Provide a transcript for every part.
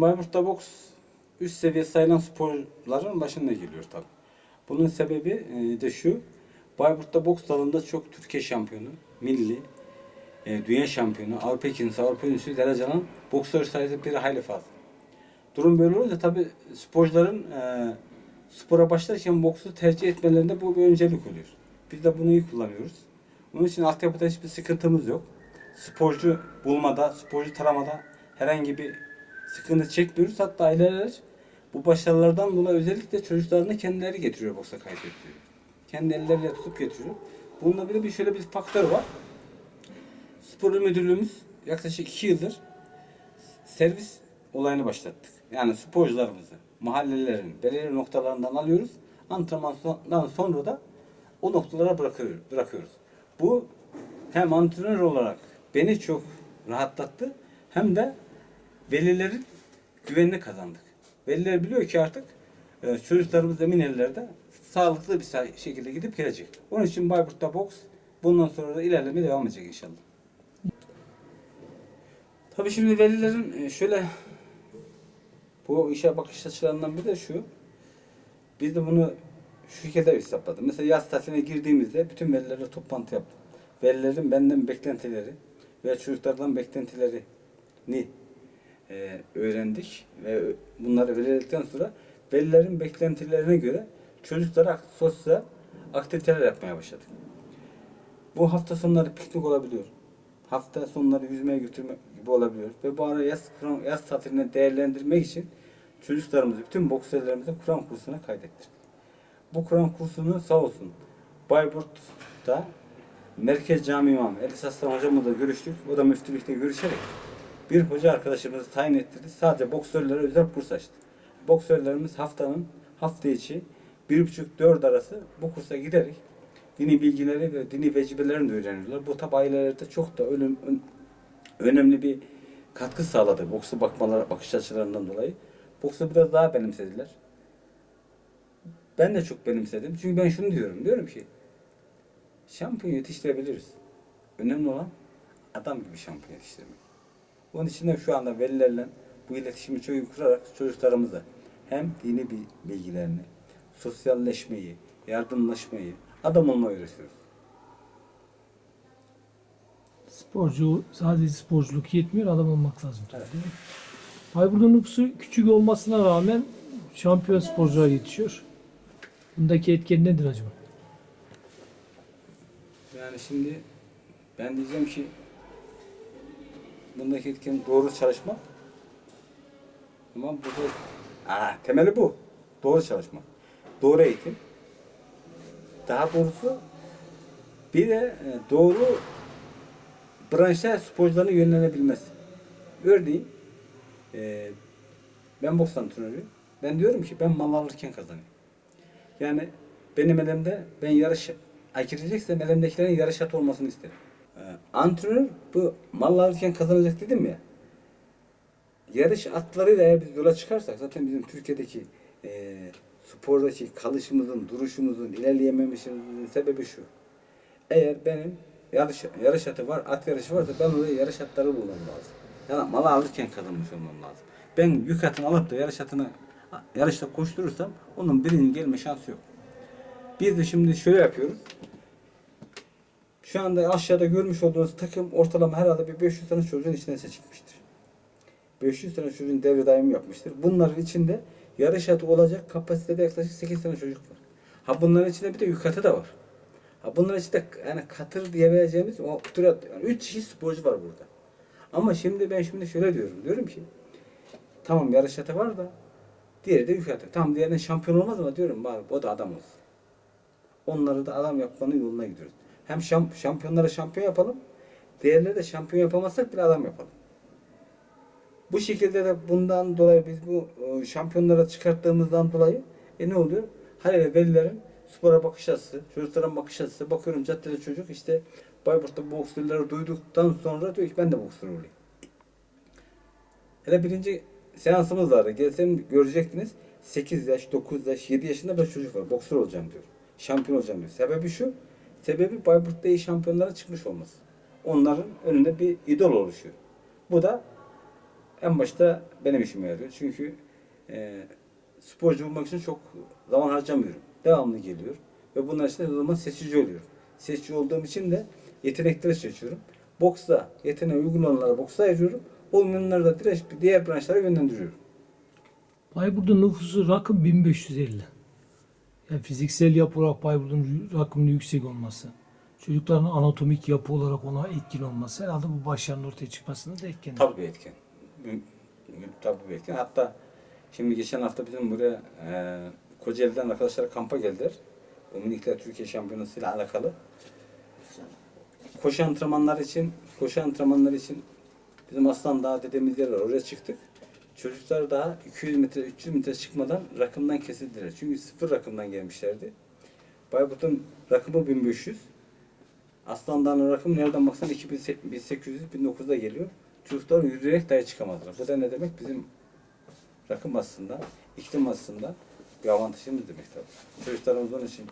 Bayburt'ta boks üst seviye sayılan sporların başında geliyor tabi. Bunun sebebi e, de şu. Bayburt'ta boks dalında çok Türkiye şampiyonu, milli, e, dünya şampiyonu, Avrupa ikincisi, Avrupa üçüncüsü derece alan boksör sayısı bir hayli fazla. Durum böyle olunca tabi sporcuların e, spora başlarken boksu tercih etmelerinde bu bir öncelik oluyor. Biz de bunu iyi kullanıyoruz. Onun için altyapıda hiçbir sıkıntımız yok. Sporcu bulmada, sporcu taramada herhangi bir sıkıntı çekmiyoruz. Hatta aileler bu başarılardan dolayı özellikle çocuklarını kendileri getiriyor boksa kaybettiriyor. Kendi elleriyle tutup getiriyor. Bununla bir de bir şöyle bir faktör var. Spor Müdürlüğümüz yaklaşık iki yıldır servis olayını başlattık. Yani sporcularımızı mahallelerin belirli noktalarından alıyoruz. Antrenmandan sonra da o noktalara bırakıyoruz. Bu hem antrenör olarak beni çok rahatlattı hem de velilerin güvenini kazandık. Veliler biliyor ki artık e, çocuklarımız emin ellerde sağlıklı bir şekilde gidip gelecek. Onun için Bayburt'ta boks bundan sonra da ilerlemeye devam edecek inşallah. Tabii şimdi velilerin e, şöyle bu işe bakış açılarından biri de şu. Biz de bunu şu şekilde hesapladık. Mesela yaz tatiline girdiğimizde bütün velilerle toplantı yaptım. Velilerin benden beklentileri ve çocuklardan beklentilerini e, öğrendik ve bunları belirledikten sonra velilerin beklentilerine göre çocuklara sosyal aktiviteler yapmaya başladık. Bu hafta sonları piknik olabiliyor. Hafta sonları yüzmeye götürme gibi olabiliyor. Ve bu ara yaz, yaz tatilini değerlendirmek için çocuklarımızı, bütün boksörlerimizi Kur'an kursuna kaydettik. Bu Kur'an kursunu sağ olsun Bayburt'ta Merkez Cami İmamı Elis Aslan hocamızla görüştük. O da müftülükte görüşerek bir hoca arkadaşımızı tayin ettirdi. Sadece boksörlere özel kurs açtı. Boksörlerimiz haftanın hafta içi bir buçuk dört arası bu kursa giderek dini bilgileri ve dini vecibelerini de öğreniyorlar. Bu tabi ailelerde çok da ölüm, ön- önemli bir katkı sağladı boksu bakmaları, bakış açılarından dolayı. Boksu biraz daha benimsediler. Ben de çok benimsedim. Çünkü ben şunu diyorum. Diyorum ki şampiyon yetiştirebiliriz. Önemli olan adam gibi şampiyon yetiştirmek. Onun için de şu anda velilerle bu iletişimi çok kurarak çocuklarımıza hem dini bi- bilgilerini, sosyalleşmeyi, yardımlaşmayı, adam olmayı öğretiyoruz. Sporcu sadece sporculuk yetmiyor, adam olmak lazım. tabii, Evet. değil mi? Bayburt'un nüfusu küçük olmasına rağmen şampiyon sporcular yetişiyor. Bundaki etken nedir acaba? Yani şimdi ben diyeceğim ki bundaki etken doğru çalışmak ama burada Aa, temeli bu. Doğru çalışmak. Doğru eğitim. Daha doğrusu bir de e, doğru branşa sporcuların yönlenebilmesi. Örneğin e, ben boks antrenörüyüm. Ben diyorum ki ben mal alırken kazanayım. Yani benim elimde ben yarış gireceksem elimdekilerin yarış atı olmasını isterim. Ee, antrenör bu mal alırken kazanacak dedim ya. Yarış atlarıyla eğer biz yola çıkarsak zaten bizim Türkiye'deki e, spordaki kalışımızın, duruşumuzun, ilerleyemememizin sebebi şu. Eğer benim yarış, yarış atı var, at yarışı varsa ben oraya yarış atları bulmam lazım. Yani malı alırken kazanmış olmam lazım. Ben yük atını alıp da yarış atını yarışta koşturursam onun birinin gelme şansı yok. Biz de şimdi şöyle yapıyoruz. Şu anda aşağıda görmüş olduğunuz takım ortalama herhalde bir 500 tane çocuğun içinden seçilmiştir. 500 tane çocuğun devre daimi yapmıştır. Bunların içinde yarış atı olacak kapasitede yaklaşık 8 tane çocuk var. Ha bunların içinde bir de yük atı da var. Ha bunların içinde yani katır diyebileceğimiz o tür yani 3 çeşit sporcu var burada. Ama şimdi ben şimdi şöyle diyorum. Diyorum ki tamam yarış atı var da diğeri de yük atı. Tamam diğerinin şampiyon olmaz ama diyorum bari o da adam olsun. Onları da adam yapmanın yoluna gidiyoruz. Hem şamp şampiyonları şampiyon yapalım. Diğerleri de şampiyon yapamazsak bile adam yapalım. Bu şekilde de bundan dolayı biz bu e, şampiyonlara çıkarttığımızdan dolayı e ne oluyor? Haliyle velilerin spora bakış açısı, çocukların bakış açısı. Bakıyorum caddede çocuk işte Bayburt'ta boksörleri duyduktan sonra diyor ki ben de boksör olayım. Hele birinci seansımız vardı. Gelsem görecektiniz. 8 yaş, 9 yaş, 7 yaşında bir çocuk var. Boksör olacağım diyor. Şampiyon olacağım diyor. Sebebi şu. Sebebi Bayburt'ta iyi şampiyonlara çıkmış olması. Onların önünde bir idol oluşuyor. Bu da en başta benim işime yarıyor. Çünkü e, sporcu olmak için çok zaman harcamıyorum. Devamlı geliyor. Ve bunlar için o zaman seçici oluyorum. Seçici olduğum için de yetenekleri seçiyorum. Boksta yeteneği uygun olanlara boksa ayırıyorum. Olmayanları da diğer branşlara yönlendiriyorum. Bayburt'un nüfusu rakım 1550. Yani fiziksel yapı olarak Bayburt'un rakımının yüksek olması, çocukların anatomik yapı olarak ona etkin olması herhalde bu başarının ortaya çıkmasına da etken. Tabii bir etken. Tabii bir etken. Hatta şimdi geçen hafta bizim buraya e, Kocaeli'den arkadaşlar kampa geldiler. Bu minikler Türkiye Şampiyonası ile alakalı. Koşu antrenmanları için, koşu antrenmanları için bizim Aslan Dağı dediğimiz yer var. Oraya çıktık. Çocuklar daha 200 metre, 300 metre çıkmadan rakımdan kesildiler. Çünkü sıfır rakımdan gelmişlerdi. Bayburt'un rakımı 1500. Aslan Dağı'nın rakımı nereden baksan 2800, 1900'da geliyor. Çocuklar yürüyerek dahi çıkamadılar. Bu da ne demek? Bizim rakım aslında, iklim aslında bir avantajımız demek tabii. Çocuklarımız onun için,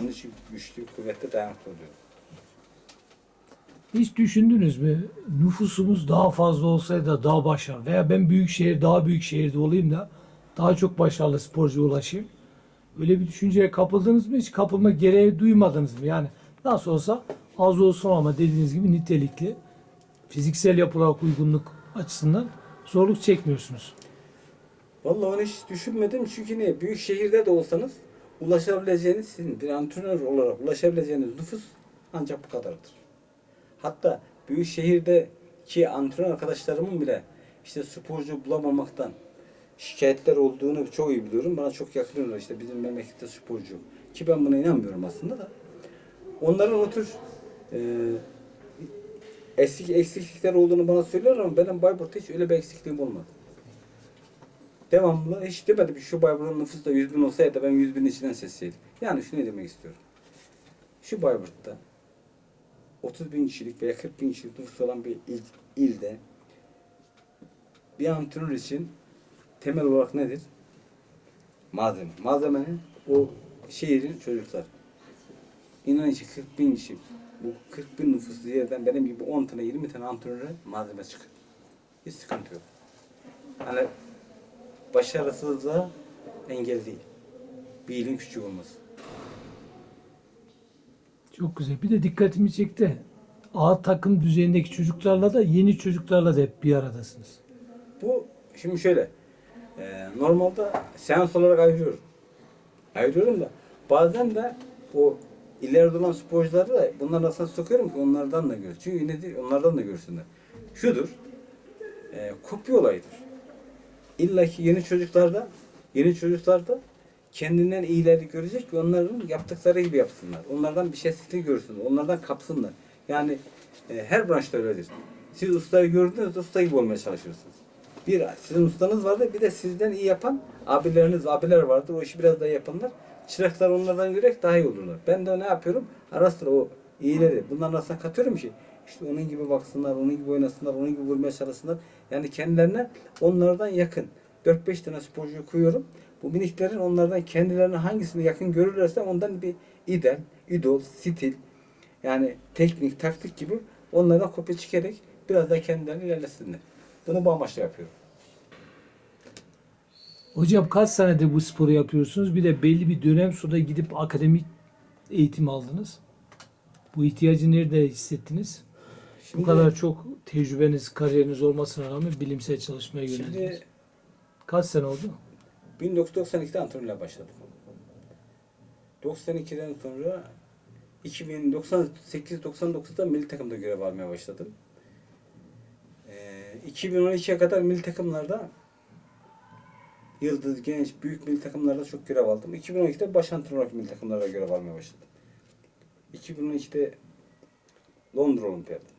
onun için güçlü, kuvvetli, dayanıklı oluyor. Hiç düşündünüz mü? Nüfusumuz daha fazla olsaydı da daha başarılı veya ben büyük şehir, daha büyük şehirde olayım da daha çok başarılı sporcuya ulaşayım. Öyle bir düşünceye kapıldınız mı? Hiç kapılma gereği duymadınız mı? Yani nasıl olsa az olsun ama dediğiniz gibi nitelikli fiziksel yapı olarak uygunluk açısından zorluk çekmiyorsunuz. Vallahi onu hiç düşünmedim çünkü ne? Büyük şehirde de olsanız ulaşabileceğiniz sizin bir antrenör olarak ulaşabileceğiniz nüfus ancak bu kadardır. Hatta büyük şehirdeki antrenör arkadaşlarımın bile işte sporcu bulamamaktan şikayetler olduğunu çok iyi biliyorum. Bana çok yakınıyorlar işte bizim memlekette sporcu. Ki ben buna inanmıyorum aslında da. Onların o tür e, eksik, eksiklikler olduğunu bana söylüyorlar ama benim Bayburt'ta hiç öyle bir eksikliğim olmadı devamlı hiç demedim şu Bayburt'un nüfusu da 100 bin olsaydı ben 100 binin içinden seçseydim. Yani şunu demek istiyorum. Şu Bayburt'ta 30 bin kişilik veya 40 bin kişilik nüfusu olan bir il, ilde bir antrenör için temel olarak nedir? Malzeme. Malzemenin o şehrin çocuklar. İnanın ki 40 bin kişi bu 40 bin nüfuslu yerden benim gibi 10 tane 20 tane antrenöre malzeme çıkıyor. Hiç sıkıntı yok. Hani başarısızlığa engel değil. Bir ilin küçük olması. Çok güzel. Bir de dikkatimi çekti. A takım düzeyindeki çocuklarla da yeni çocuklarla da hep bir aradasınız. Bu şimdi şöyle. E, normalde seans olarak ayırıyorum. Ayırıyorum da bazen de o ileride olan sporcuları da bunların arasına sokuyorum ki onlardan da gör. Çünkü nedir? Onlardan da görsünler. Şudur. E, kopya olayıdır. İlla ki yeni çocuklarda yeni çocuklarda kendinden iyileri görecek ve onların yaptıkları gibi yapsınlar. Onlardan bir şey stil görsünler. Onlardan kapsınlar. Yani e, her branşta öyledir. Siz ustayı gördünüz, usta gibi olmaya çalışırsınız. Bir, sizin ustanız vardı, bir de sizden iyi yapan abileriniz, abiler vardı. O işi biraz daha yapanlar. Çıraklar onlardan görerek daha iyi olurlar. Ben de ne yapıyorum? Ara sıra o iyileri bunların arasına katıyorum ki işte onun gibi baksınlar, onun gibi oynasınlar, onun gibi vurmaya çalışsınlar. Yani kendilerine onlardan yakın. 4-5 tane sporcuyu koyuyorum. Bu miniklerin onlardan kendilerine hangisini yakın görürlerse ondan bir ideal, idol, stil, yani teknik, taktik gibi onlardan kopya çekerek biraz da kendilerini ilerlesinler. Bunu bu amaçla yapıyorum. Hocam kaç senedir bu sporu yapıyorsunuz? Bir de belli bir dönem sonra gidip akademik eğitim aldınız. Bu ihtiyacı nerede hissettiniz? Şimdi, Bu kadar çok tecrübeniz, kariyeriniz olmasına rağmen bilimsel çalışmaya yöneldiniz. şimdi Kaç sene oldu? 1992'de antrenörle başladım. 92'den sonra 2098-99'da milli takımda görev almaya başladım. Ee, 2012'ye kadar milli takımlarda Yıldız, Genç, büyük milli takımlarda çok görev aldım. 2012'de baş antrenör milli takımlarda görev almaya başladım. 2012'de Londra Olimpiyatı.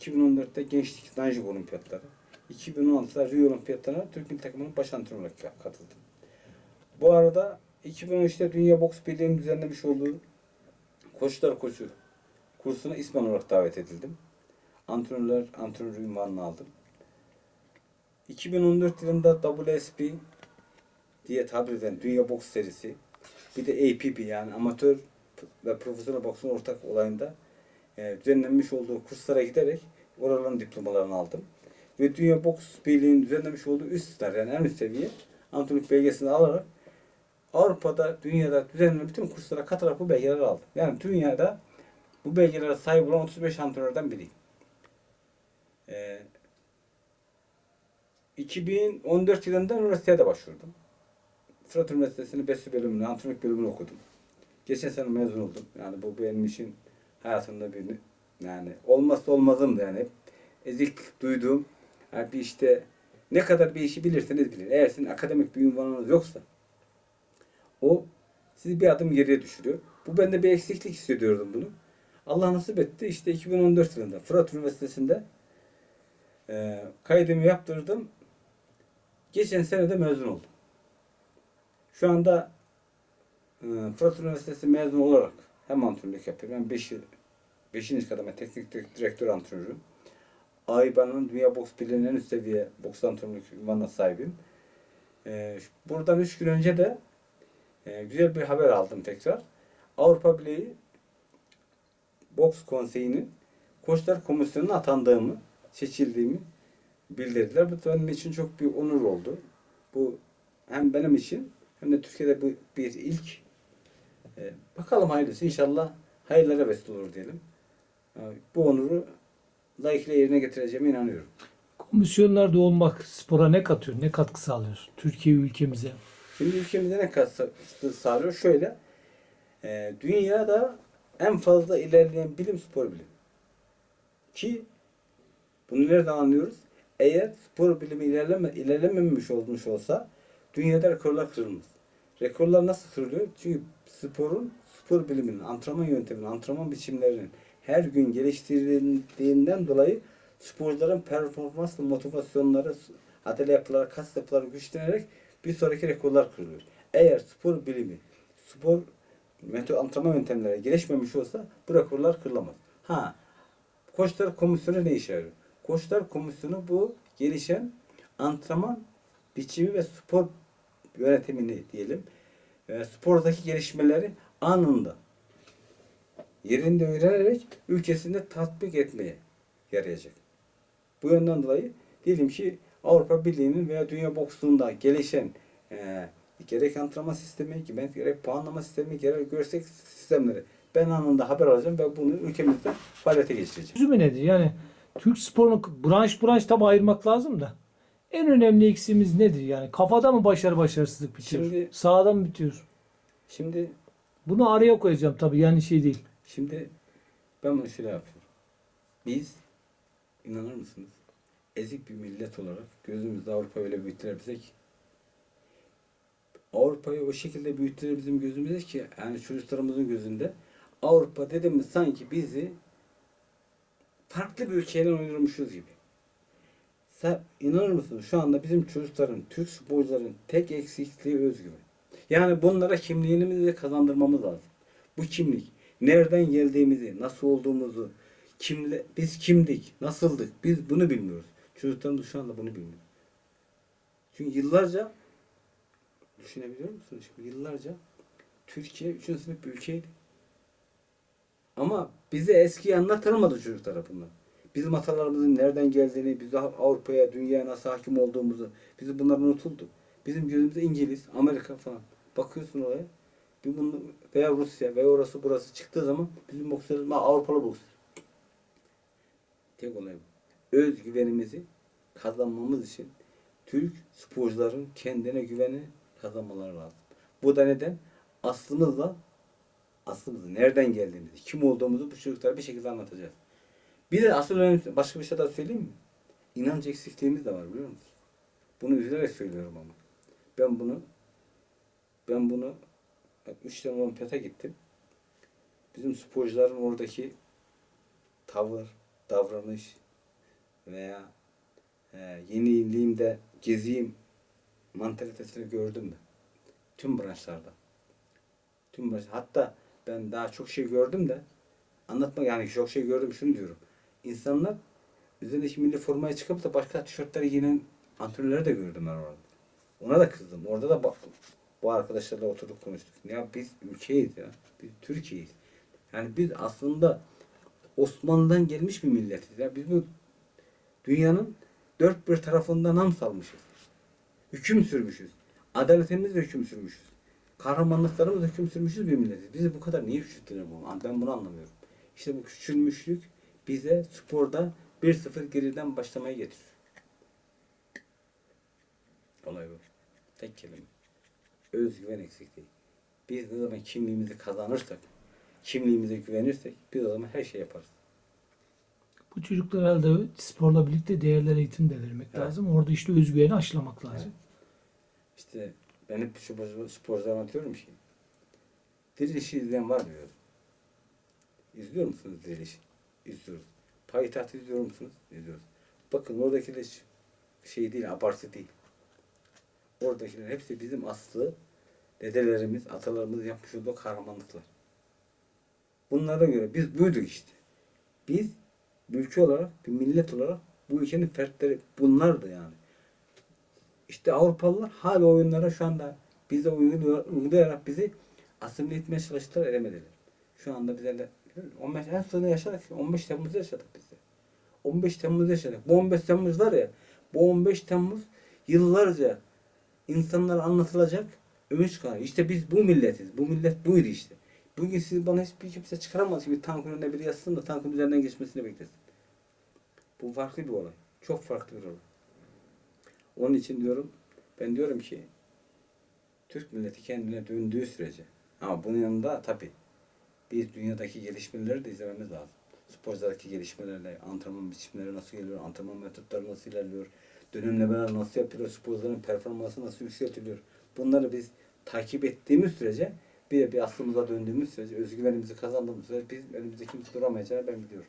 2014'te Gençlik Nanjing Olimpiyatları. 2016'da Rio Olimpiyatlarına Türk milli takımının baş antrenörü olarak katıldım. Bu arada 2013'te Dünya Boks Birliği'nin düzenlemiş olduğu Koçlar Koçu kursuna ismen olarak davet edildim. Antrenörler antrenör ünvanını aldım. 2014 yılında WSB diye tabir edilen Dünya Boks serisi bir de APP yani amatör ve profesyonel boksun ortak olayında e, düzenlenmiş olduğu kurslara giderek oraların diplomalarını aldım. Ve Dünya Boks Birliği'nin düzenlemiş olduğu üst star yani en üst seviye antrenörlük belgesini alarak Avrupa'da, dünyada düzenlenen bütün kurslara katılarak bu belgeleri aldım. Yani dünyada bu belgelere sahip olan 35 antrenörden biriyim. Ee, 2014 yılında üniversiteye de başvurdum. Fırat Üniversitesi'nin Besli bölümünü, antrenörlük bölümünü okudum. Geçen sene mezun oldum. Yani bu benim için hayatımda bir yani olmazsa olmazımdı yani. Ezik duyduğum yani bir işte ne kadar bir işi bilirseniz bilin. Eğer sizin akademik bir ünvanınız yoksa o sizi bir adım geriye düşürüyor. Bu bende bir eksiklik hissediyordum bunu. Allah nasip etti. İşte 2014 yılında Fırat Üniversitesi'nde e, kaydımı yaptırdım. Geçen sene de mezun oldum. Şu anda e, Fırat Üniversitesi mezun olarak hem antrenörlük yapıyorum hem 5 yıl 5. kademe teknik direk- direktör antrenörüm. AİBA'nın Dünya Boks Birliği'nin en üst seviye boks antrenörlük ünvanına sahibim. E, buradan 3 gün önce de e, güzel bir haber aldım tekrar. Avrupa Birliği Boks Konseyi'nin Koçlar Komisyonu'na atandığımı, seçildiğimi bildirdiler. Bu benim için çok bir onur oldu. Bu hem benim için hem de Türkiye'de bu bir ilk. Ee, bakalım hayırlısı. İnşallah hayırlara vesile olur diyelim. Ee, bu onuru layıkıyla yerine getireceğime inanıyorum. Komisyonlarda olmak spora ne katıyor? Ne katkı sağlıyor? Türkiye ülkemize. Şimdi ülkemizde ne katkı sağlıyor? Şöyle, e, dünyada en fazla ilerleyen bilim spor bilim. Ki bunu nereden anlıyoruz? Eğer spor bilimi ilerleme, ilerlememiş olmuş olsa dünyada rekorlar kırılmaz. Rekorlar nasıl kırılıyor? Çünkü sporun, spor biliminin, antrenman yönteminin, antrenman biçimlerinin her gün geliştirildiğinden dolayı sporcuların performans ve motivasyonları, adele yapıları, kas yapıları güçlenerek bir sonraki rekorlar kırılıyor. Eğer spor bilimi, spor meto antrenman yöntemleri gelişmemiş olsa bu rekorlar kırılamaz. Ha, Koçlar Komisyonu ne işe yarıyor? Koçlar Komisyonu bu gelişen antrenman biçimi ve spor yönetimini diyelim. E, spordaki gelişmeleri anında yerinde öğrenerek ülkesinde tatbik etmeye yarayacak. Bu yönden dolayı diyelim ki Avrupa Birliği'nin veya dünya boksluğunda gelişen e, gerek antrenman sistemi, gerek, puanlama sistemi, gerek görsel sistemleri ben anında haber alacağım ve bunu ülkemizde faaliyete geçireceğim. Çözümü nedir? Yani Türk sporunu branş branş tabi ayırmak lazım da. En önemli eksiğimiz nedir? Yani kafada mı başarı başarısızlık bitiyor? Şimdi- Sahada mı bitiyor? Şimdi Bunu araya koyacağım tabii yani şey değil. Şimdi ben bunu şöyle yapıyorum. Biz inanır mısınız? Ezik bir millet olarak gözümüzde Avrupa öyle büyüttüler bize Avrupa'yı o şekilde büyüttüler bizim gözümüzde ki yani çocuklarımızın gözünde Avrupa dediğimiz sanki bizi farklı bir ülkeyle oynarmışız gibi. Sen inanır mısın şu anda bizim çocukların, Türk sporcuların tek eksikliği özgüven. Yani bunlara kimliğimizi kazandırmamız lazım. Bu kimlik, nereden geldiğimizi, nasıl olduğumuzu, kimle, biz kimdik, nasıldık, biz bunu bilmiyoruz. Çocuklarımız şu anda bunu bilmiyor. Çünkü yıllarca düşünebiliyor musunuz? Şimdi yıllarca Türkiye 3. sınıf bir ülkeydi. Ama bize eskiyi anlatılmadı çocuk tarafından. Bizim atalarımızın nereden geldiğini, biz Avrupa'ya, dünyaya nasıl hakim olduğumuzu, bizi bunlar unutuldu. Bizim gözümüzde İngiliz, Amerika falan. Bakıyorsun oraya. Bir bunu veya Rusya veya orası burası çıktığı zaman bizim boksörümüz "Ha, Avrupalı boksör. Tek olay bu. Özgüvenimizi kazanmamız için Türk sporcuların kendine güveni kazanmaları lazım. Bu da neden? Aslımızla aslımızı, nereden geldiğimizi, kim olduğumuzu bu çocuklara bir şekilde anlatacağız. Bir de asıl önemli başka bir şey daha söyleyeyim mi? İnanç eksikliğimiz de var biliyor musun? Bunu üzülerek söylüyorum ama. Ben bunu ben bunu bak, üç tane olimpiyata gittim. Bizim sporcuların oradaki tavır, davranış veya e, yeniliğimde geziyim mantalitesini gördüm ben. Tüm branşlarda. Tüm branş. Hatta ben daha çok şey gördüm de anlatma yani çok şey gördüm şunu diyorum. İnsanlar üzerindeki milli formaya çıkıp da başka tişörtleri giyinen antrenörleri de gördüm ben orada. Ona da kızdım. Orada da bak, bu arkadaşlarla oturduk konuştuk. Ya biz ülkeyiz ya. Biz Türkiye'yiz. Yani biz aslında Osmanlı'dan gelmiş bir milletiz ya. Biz bu dünyanın dört bir tarafından nam salmışız. Hüküm sürmüşüz. Adaletimizle hüküm sürmüşüz. Kahramanlıklarımızla hüküm sürmüşüz bir milletiz. Bizi bu kadar niye küçülttüler bu? Ben bunu anlamıyorum. İşte bu küçülmüşlük bize sporda 1-0 geriden başlamaya getiriyor. Olay bu. Tek kelime. Özgüven eksikliği. Biz ne zaman kimliğimizi kazanırsak, kimliğimize güvenirsek biz o zaman her şey yaparız. Bu çocuklara herhalde sporla birlikte değerler eğitim de vermek Evet. lazım. Orada işte özgüveni aşılamak lazım. İşte ben hep şu spor- sporculara anlatıyorum ki dirilişi izleyen var diyor. İzliyor musunuz dirilişi? İzliyoruz. Payitahtı izliyor musunuz? İzliyoruz. Bakın oradakiler hiç şey değil, abartı değil. Oradakiler hepsi bizim aslı dedelerimiz, atalarımız yapmış olduğu kahramanlıklar. Bunlara göre biz buyduk işte. Biz ülke olarak, bir millet olarak bu ülkenin fertleri bunlardı yani. İşte Avrupalılar hala oyunlara şu anda bize uygulayarak bizi asimile etmeye çalıştılar, edemediler. Şu anda bizlerle 15 en sonunda yaşadık. 15 Temmuz'da yaşadık biz de. 15 Temmuz'da yaşadık. Bu 15 Temmuz var ya, bu 15 Temmuz yıllarca insanlara anlatılacak ömür çıkar. İşte biz bu milletiz. Bu millet buydu işte. Bugün siz bana hiçbir kimse çıkaramaz. Bir tankın önüne biri yazsın da tankın üzerinden geçmesini beklesin. Bu farklı bir olay. Çok farklı bir olay. Onun için diyorum, ben diyorum ki Türk milleti kendine döndüğü sürece ama bunun yanında tabi biz dünyadaki gelişmeleri de izlememiz lazım. Sporculardaki gelişmelerle, antrenman biçimleri nasıl geliyor, antrenman metotları nasıl ilerliyor, dönemlemeler nasıl yapılıyor, sporcuların performansı nasıl yükseltiliyor. Bunları biz takip ettiğimiz sürece bir de bir aslımıza döndüğümüz sürece, özgüvenimizi kazandığımız sürece biz önümüzde kimse duramayacağını ben biliyorum.